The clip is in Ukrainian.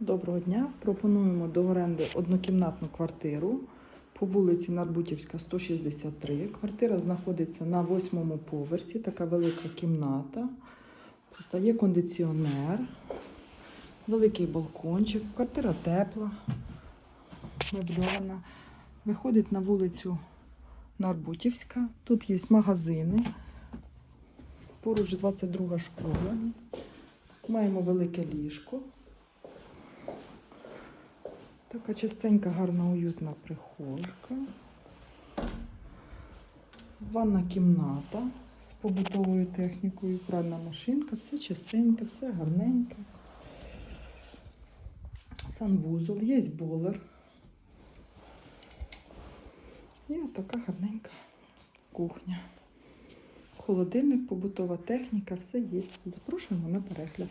Доброго дня. Пропонуємо до оренди однокімнатну квартиру по вулиці Нарбутівська, 163. Квартира знаходиться на восьмому поверсі, така велика кімната. Просто є кондиціонер, великий балкончик, квартира тепла, мебльована. Виходить на вулицю Нарбутівська. Тут є магазини. Поруч 22 школа. Маємо велике ліжко. Така чистенька, гарна, уютна прихожка. Ванна кімната з побутовою технікою, пральна машинка, все чистеньке, все гарненьке. Санвузол, є болер. І така гарненька кухня. Холодильник, побутова техніка, все є. Запрошуємо на перегляд.